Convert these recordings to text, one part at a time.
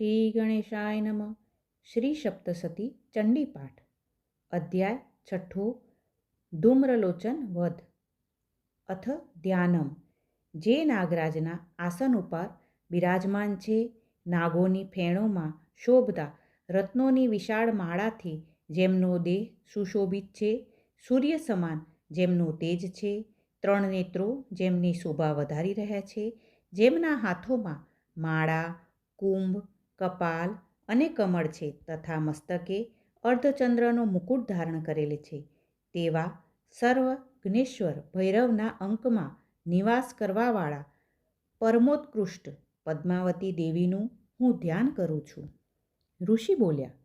શ્રી ગણેશાય નમઃ. શ્રી સપ્તસતી, ચંડીપાઠ. અધ્યાય છઠ્ઠો, ધૂમ્રલોચન વધ. અથ ધ્યાનમ. જે નાગરાજના આસન ઉપર બિરાજમાન છે, નાગોની ફેણોમાં શોભતા રત્નોની વિશાળ માળાથી જેમનો દેહ સુશોભિત છે, સૂર્ય સમાન જેમનો તેજ છે, ત્રણ નેત્રો જેમની શોભા વધારી રહ્યા છે, જેમના હાથોમાં માળા, કુંભ કપાલ અને કમળ છે તથા મસ્તકે અર્ધચંદ્રનો મુકુટ ધારણ કરેલ છે. તેવા સર્વ જ્ઞેશ્વર ભૈરવના અંકમાં નિવાસ કરવાવાળા પરમોત્કૃષ્ટ પદ્માવતી દેવીનું હું ધ્યાન કરું છું. ઋષિ બોલ્યા,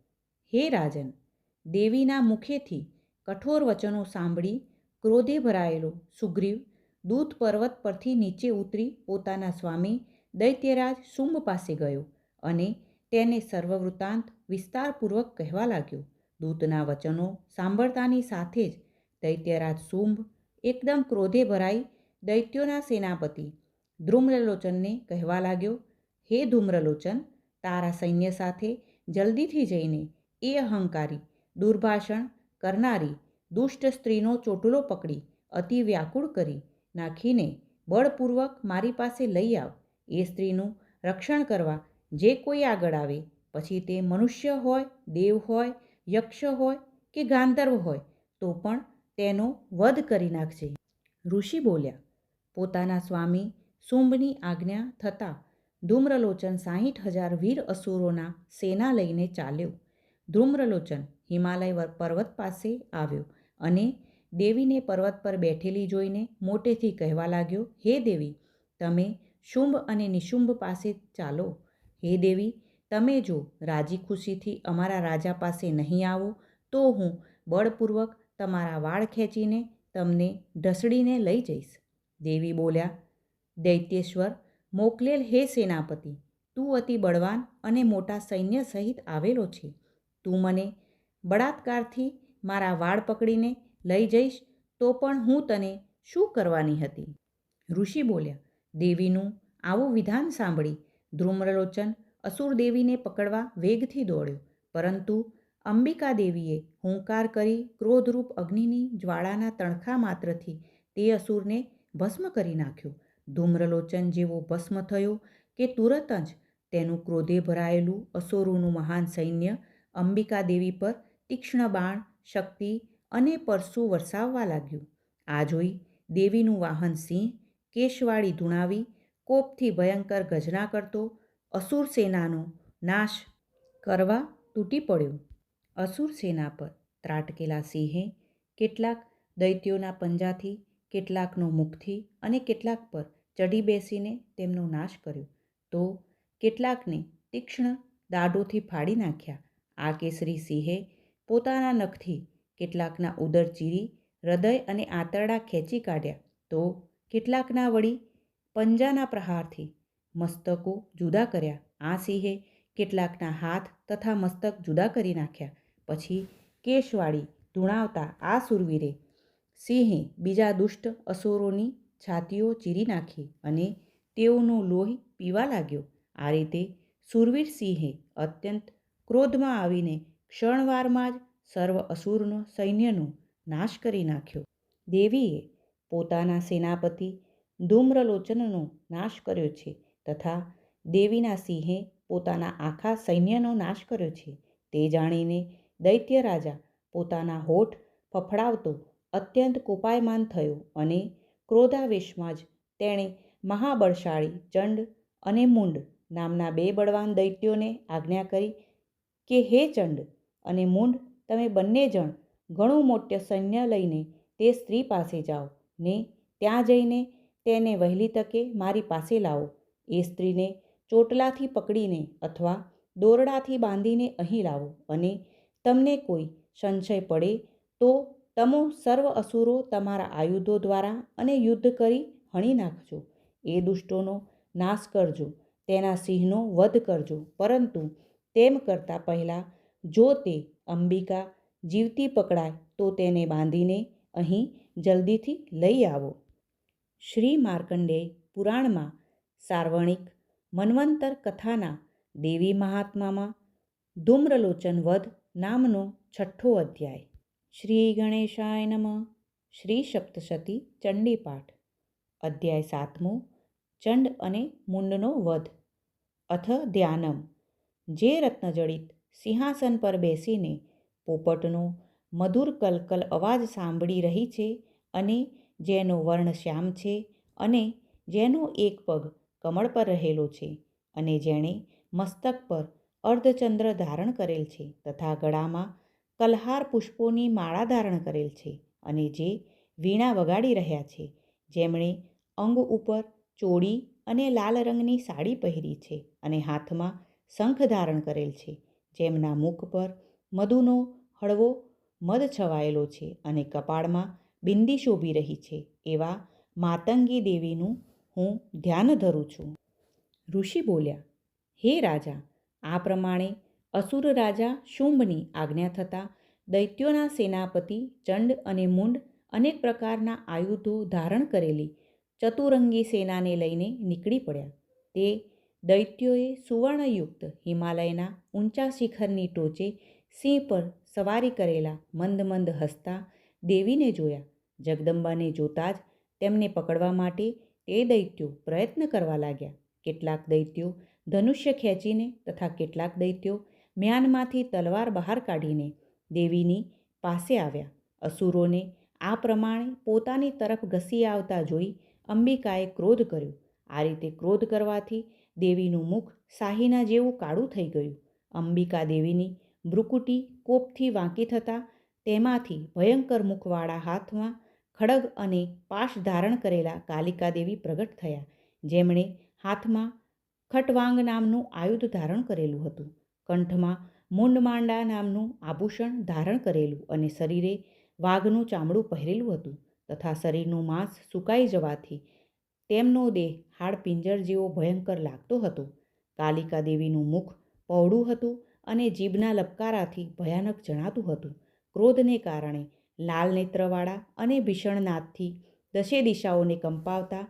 હે રાજન, દેવીના મુખેથી કઠોર વચનો સાંભળી ક્રોધે ભરાયેલો સુગ્રીવ દૂત પર્વત પરથી નીચે ઉતરી પોતાના સ્વામી દૈત્યરાજ શુંભ પાસે ગયો. અને તેને સર્વવૃત્તાંત વિસ્તારપૂર્વક કહેવા લાગ્યો. દૂતના વચનો સાંભળતાની સાથે જ દૈત્યરાજ શુંભ એકદમ ક્રોધે ભરાઈ દૈત્યોના સેનાપતિ ધ્રુમ્રલોચનને કહેવા લાગ્યો, હે ધૂમ્રલોચન તારા સૈન્ય સાથે જલ્દીથી જઈને એ અહંકારી, દુર્ભાષણ કરનારી, દુષ્ટ સ્ત્રીનો ચોટલો પકડી, અતિ વ્યાકુળ કરી નાખીને બળપૂર્વક મારી પાસે લઈ આવ. એ સ્ત્રીનું રક્ષણ કરવા જે કોઈ આગળ આવે, પછી તે મનુષ્ય હોય, દેવ હોય, યક્ષ હોય કે ગાંધર્વ હોય, તો પણ તેનો વધ કરી નાખજે ઋષિ બોલ્યા, પોતાના સ્વામી શુંભની આજ્ઞા થતાં ધૂમ્રલોચન સાહીઠ હજાર વીર અસુરોના સેના લઈને ચાલ્યો. ધૂમ્રલોચન હિમાલય પર્વત પાસે આવ્યો અને દેવીને પર્વત પર બેઠેલી જોઈને મોટેથી કહેવા લાગ્યો, હે દેવી, તમે શુંભ અને નિશુંભ પાસે ચાલો. હે દેવી, તમે જો રાજી ખુશીથી અમારા રાજા પાસે નહીં આવો, તો હું બળપૂર્વક તમારા વાળ ખેંચીને તમને ઢસડીને લઈ જઈશ. દેવી બોલ્યા, દૈત્યેશ્વર, મોકલેલ હે સેનાપતિ, તું અતિ બળવાન અને મોટા સૈન્ય સહિત આવેલો છે. તું મને બળાત્કારથી મારા વાળ પકડીને લઈ જઈશ, તો પણ હું તને શું કરવાની હતી? ઋષિ બોલ્યા, દેવીનું આવું વિધાન સાંભળી ધ્રુમ્રલોચન અસુર દેવીને પકડવા વેગથી દોડ્યો. પરંતુ અંબિકા દેવીએ હુંકાર કરી ક્રોધરૂપ અગ્નિની જ્વાળાના તણખા માત્રથી તે અસુરને ભસ્મ કરી નાખ્યો. ધૂમ્રલોચન જેવો ભસ્મ થયો કે તુરત જ તેનું ક્રોધે ભરાયેલું અસુરોનું મહાન સૈન્ય અંબિકા દેવી પર તીક્ષ્ણ બાણ, શક્તિ અને પરસુ વરસાવવા લાગ્યું. આ જોઈ દેવીનું વાહન સિંહ કેશવાળી ધૂણાવી કોપથી ભયંકર ગજના કરતો, અસુર સેનાનો નાશ કરવા તૂટી પડ્યો. અસુર સેના પર ત્રાટકેલા સિંહે કેટલાક દૈત્યોના પંજાથી, કેટલાકનો મુખથી અને કેટલાક પર ચઢી બેસીને તેમનો નાશ કર્યો. તો કેટલાકને તીક્ષ્ણ દાડોથી ફાડી નાખ્યા. આ કેસરી સિંહે પોતાના નખથી કેટલાકના ઉદર ચીરી, હૃદય અને આંતરડા ખેંચી કાઢ્યા. તો કેટલાકના વળી પંજાના પ્રહારથી મસ્તકો જુદા કર્યા. આ સિંહે કેટલાકના હાથ તથા મસ્તક જુદા કરી નાખ્યા. પછી કેશવાળી ધૂણાવતા આ સુરવીરે સિંહે બીજા દુષ્ટ અસુરોની છાતીઓ ચીરી નાખી અને તેઓનો લોહી પીવા લાગ્યો. આ રીતે સુરવીર સિંહે અત્યંત ક્રોધમાં આવીને ક્ષણવારમાં જ સર્વ અસુરનો સૈન્યનો નાશ કરી નાખ્યો. દેવીએ પોતાના સેનાપતિ ધૂમ્રલોચનનો નાશ કર્યો છે તથા દેવીના સિંહે પોતાના આખા સૈન્યનો નાશ કર્યો છે. તે જાણીને દૈત્ય રાજા પોતાના હોઠ ફફડાવતો અત્યંત કોપાયમાન થયો અને ક્રોધાવેશમાં જ તેણે મહાબળશાળી ચંડ અને મુંડ નામના બે બળવાન દૈત્યોને આજ્ઞા કરી કે, હે ચંડ અને મુંડ, તમે બંને જણ ઘણું મોટું સૈન્ય લઈને તે સ્ત્રી પાસે જાઓ ને ત્યાં જઈને તેને વહેલી તકે મારી પાસે લાવો. એ સ્ત્રીને ચોટલાથી પકડીને અથવા દોરડાથી બાંધીને અહીં લાવો અને તમને કોઈ સંશય પડે તો તમો સર્વ અસુરો તમારા આયુધો દ્વારા અને યુદ્ધ કરી હણી નાખજો. એ દુષ્ટોનો નાશ કરજો. તેના સિંહનો વધ કરજો. પરંતુ તેમ કરતાં પહેલાં જો તે અંબિકા જીવતી પકડાય તો તેને બાંધીને અહીં જલ્દીથી લઈ આવો. શ્રી માર્કંડેય પુરાણમાં સાર્વણિક મન્વંતર કથાના દેવી મહાત્મામાં ધૂમ્રલોચન વધ નામનો છઠ્ઠો અધ્યાય. શ્રી ગણેશાય નમ. શ્રી સપ્તશતી ચંડીપાઠ. અધ્યાય સાતમો. ચંડ અને મુંડનો વધ અથ ધ્યાનમ. જે રત્નજડિત સિંહાસન પર બેસીને પોપટનો મધુર કલકલ અવાજ સાંભળી રહી છે અને જેનો વર્ણ શ્યામ છે અને જેનો એક પગ કમળ પર રહેલો છે અને જેણે મસ્તક પર અર્ધચંદ્ર ધારણ કરેલ છે તથા ગળામાં કલહાર પુષ્પોની માળા ધારણ કરેલ છે અને જે વીણા વગાડી રહ્યા છે. જેમણે અંગ ઉપર ચોળી અને લાલ રંગની સાડી પહેરી છે અને હાથમાં શંખ ધારણ કરેલ છે. જેમના મુખ પર મધુનો હળવો મધ છવાયેલો છે અને કપાળમાં બિંદી શોભી રહી છે. એવા માતંગી દેવીનું હું ધ્યાન ધરું છું. ઋષિ બોલ્યા, હે રાજા, આ પ્રમાણે અસુર રાજા શુંભની આજ્ઞા થતાં દૈત્યોના સેનાપતિ ચંડ અને મુંડ અનેક પ્રકારના આયુધો ધારણ કરેલી ચતુરંગી સેનાને લઈને નીકળી પડ્યા. તે દૈત્યોએ સુવર્ણયુક્ત હિમાલયના ઊંચા શિખરની ટોચે સિંહ પર સવારી કરેલા મંદ મંદ હસતા દેવીને જોયા. જગદંબાને જોતા જ તેમને પકડવા માટે તે દૈત્યો પ્રયત્ન કરવા લાગ્યા. કેટલાક દૈત્યો ધનુષ્ય ખેંચીને તથા કેટલાક દૈત્યો મ્યાનમાંથી તલવાર બહાર કાઢીને દેવીની પાસે આવ્યા. અસુરોને આ પ્રમાણે પોતાની તરફ ઘસી આવતા જોઈ અંબિકાએ ક્રોધ કર્યો. આ રીતે ક્રોધ કરવાથી દેવીનું મુખ શાહીના જેવું કાળું થઈ ગયું. અંબિકા દેવીની ભ્રુકુટી કોપથી વાંકી થતાં તેમાંથી ભયંકર મુખવાળા હાથમાં ખડગ અને પાશ ધારણ કરેલા કાલિકા દેવી પ્રગટ થયા. જેમણે હાથમાં ખટવાંગ નામનું આયુધ ધારણ કરેલું હતું. કંઠમાં મુંડમાંડા નામનું આભૂષણ ધારણ કરેલું અને શરીરે વાઘનું ચામડું પહેરેલું હતું તથા શરીરનું માંસ સુકાઈ જવાથી તેમનો દેહ હાડપિંજર જેવો ભયંકર લાગતો હતો. કાલિકા દેવીનું મુખ પહોળું હતું અને જીભના લપકારાથી ભયાનક જણાતું હતું. ક્રોધને કારણે લાલ નેત્રવાળા અને ભીષણનાથથી દશે દિશાઓને કંપાવતા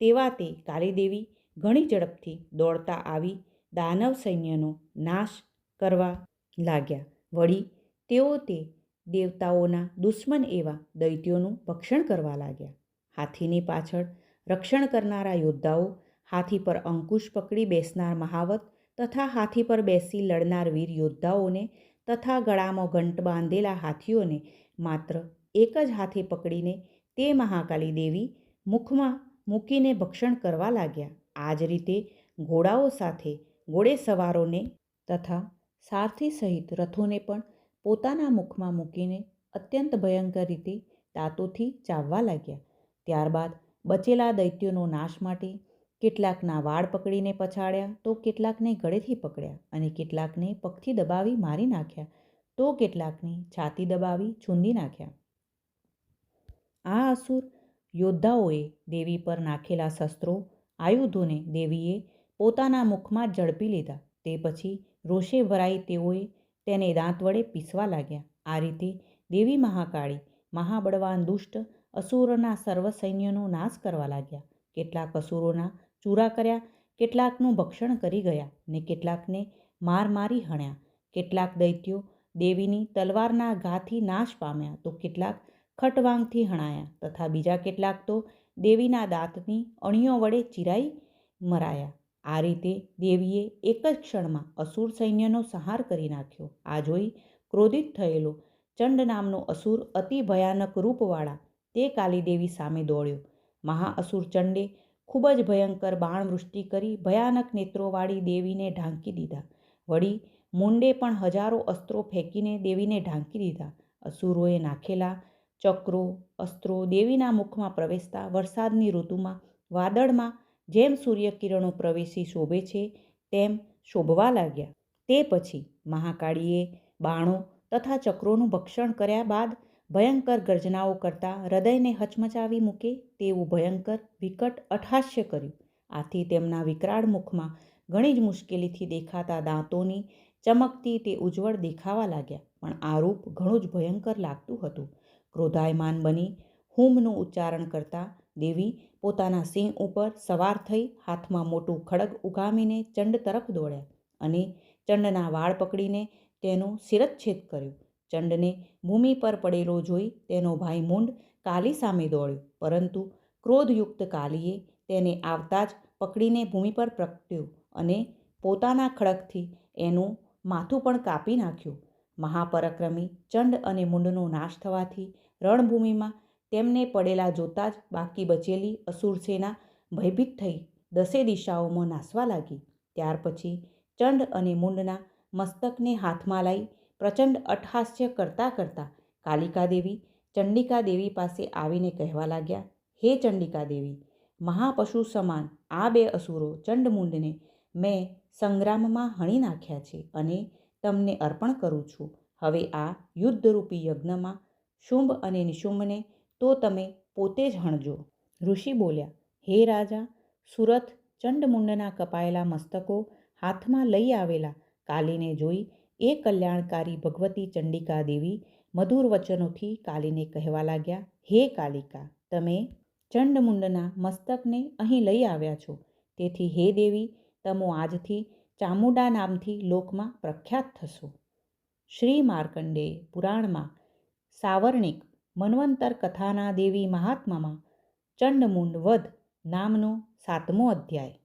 તેવા તે કાલીદેવી ઘણી ઝડપથી દોડતા આવી દાનવ સૈન્યનો નાશ કરવા લાગ્યા. વળી તેઓ તે દેવતાઓના દુશ્મન એવા દૈત્યોનું ભક્ષણ કરવા લાગ્યા. હાથીની પાછળ રક્ષણ કરનારા યોદ્ધાઓ હાથી પર અંકુશ પકડી બેસનાર મહાવત તથા હાથી પર બેસી લડનાર વીર યોદ્ધાઓને તથા ગળામાં ઘંટ બાંધેલા હાથીઓને માત્ર એક જ હાથે પકડીને તે મહાકાલી દેવી મુખમાં મૂકીને ભક્ષણ કરવા લાગ્યા. આ જ રીતે ઘોડાઓ સાથે ઘોડે સવારોને તથા સારથી સહિત રથોને પણ પોતાના મુખમાં મૂકીને અત્યંત ભયંકર રીતે દાંતોથી ચાવવા લાગ્યા. ત્યારબાદ બચેલા દૈત્યોનો નાશ માટે કેટલાકના વાળ પકડીને પછાડ્યા, તો કેટલાકને ગળેથી પકડ્યા અને કેટલાકને પગથી દબાવી મારી નાખ્યા, તો કેટલાકની છાતી દબાવી છૂંદી નાખ્યા. આ અસુર યોદ્ધાઓએ દેવી પર નાખેલા શસ્ત્રો, આયુધોને દેવીએ પોતાના મુખમાં ઝડપી લીધા, તે પછી રોષે ભરાઈ તેઓએ તેને દાંત વડે પીસવા લાગ્યા. આ રીતે દેવી મહાકાળી, મહાબળવાન દુષ્ટ અસુરોના સર્વ સૈન્યનો નાશ કરવા લાગ્યા. કેટલાક અસુરોના ચૂરા કર્યા, કેટલાકનું ભક્ષણ કરી ગયા ને કેટલાકને માર મારી હણ્યા. કેટલાક દૈત્યો દેવીની તલવારના ઘાથી નાશ પામ્યા તો કેટલાક ખટવાંગથી હણાયા તથા બીજા કેટલાક તો દેવીના દાંતની અણીઓ વડે ચિરાઈ મરાયા. આ રીતે દેવીએ એક જ ક્ષણમાં અસુર સૈન્યનો સંહાર કરી નાખ્યો. આ જોઈ ક્રોધિત થયેલો ચંડ નામનો અસુર અતિ ભયાનક રૂપવાળા તે કાલીદેવી સામે દોડ્યો. મહાઅસુર ચંડે ખૂબ જ ભયંકર બાણવૃષ્ટિ કરી ભયાનક નેત્રોવાળી દેવીને ઢાંકી દીધા. વળી મુંડે પણ હજારો અસ્ત્રો ફેંકીને દેવીને ઢાંકી દીધા. અસુરોએ નાખેલા ચક્રો, અસ્ત્રો દેવીના મુખમાં પ્રવેશતા વરસાદની ઋતુમાં વાદળમાં જેમ સૂર્યકિરણો પ્રવેશી શોભે છે, તેમ શોભવા લાગ્યા. તે પછી મહાકાળીએ બાણો તથા ચક્રોનું ભક્ષણ કર્યા બાદ ભયંકર ગર્જનાઓ કરતા હૃદયને હચમચાવી મૂકે તેવું ભયંકર વિકટ અઠાસ્ય કર્યું. આથી તેમના વિકરાળ મુખમાં ઘણી જ મુશ્કેલીથી દેખાતા દાંતોની ચમકતી તે ઉજ્જવળ દેખાવા લાગ્યા, પણ આ રૂપ ઘણું જ ભયંકર લાગતું હતું. ક્રોધાયમાન બની હુમનું ઉચ્ચારણ કરતા દેવી પોતાના સિંહ ઉપર સવાર થઈ હાથમાં મોટું ખડગ ઉગામીને ચંડ તરફ દોડ્યા અને ચંડના વાળ પકડીને તેનો શિરચ્છેદ કર્યો. ચંડને ભૂમિ પર પડેલો જોઈ તેનો ભાઈ મુંડ કાલી સામે દોડ્યો, પરંતુ ક્રોધયુક્ત કાલીએ તેને આવતા જ પકડીને ભૂમિ પર પ્રગટ્યો અને પોતાના ખડકથી એનું માથું પણ કાપી નાખ્યું. મહાપરાક્રમી ચંડ અને મુંડનો નાશ થવાથી રણભૂમિમાં તેમને પડેલા જોતા જ બાકી બચેલી અસુર સેના ભયભીત થઈ દસે દિશાઓમાં નાસવા લાગી. ત્યાર પછી ચંડ અને મુંડના મસ્તકને હાથમાં લઈ પ્રચંડ અટહાસ્ય કરતાં કરતાં કાલિકા દેવી ચંડિકા દેવી પાસે આવીને કહેવા લાગ્યા, હે ચંડિકા દેવી, મહાપશુ સમાન આ બે અસુરો ચંડમુંડને મેં સંગ્રામમાં હણી નાખ્યા છે અને તમને અર્પણ કરું છું. હવે આ યુદ્ધરૂપી યજ્ઞમાં શુંભ અને નિશુંભને તો તમે પોતે જ હણજો. ઋષિ બોલ્યા, હે રાજા, સુરથ ચંડમુંડના કપાયેલા મસ્તકો હાથમાં લઈ આવેલા કાલીને જોઈ એ કલ્યાણકારી ભગવતી ચંડિકા દેવી મધુર વચનોથી કાલીને કહેવા લાગ્યા, હે કાલિકા, તમે ચંડમુંડના મસ્તકને અહીં લઈ આવ્યા છો. તેથી હે દેવી, તમો આજથી ચામુંડા નામથી લોકમાં પ્રખ્યાત થશો. શ્રી માર્કંડેય પુરાણમાં સાવર્ણિક મન્વંતર કથાના દેવી મહાત્મામાં ચંડમુંડ વધ નામનો સાતમો અધ્યાય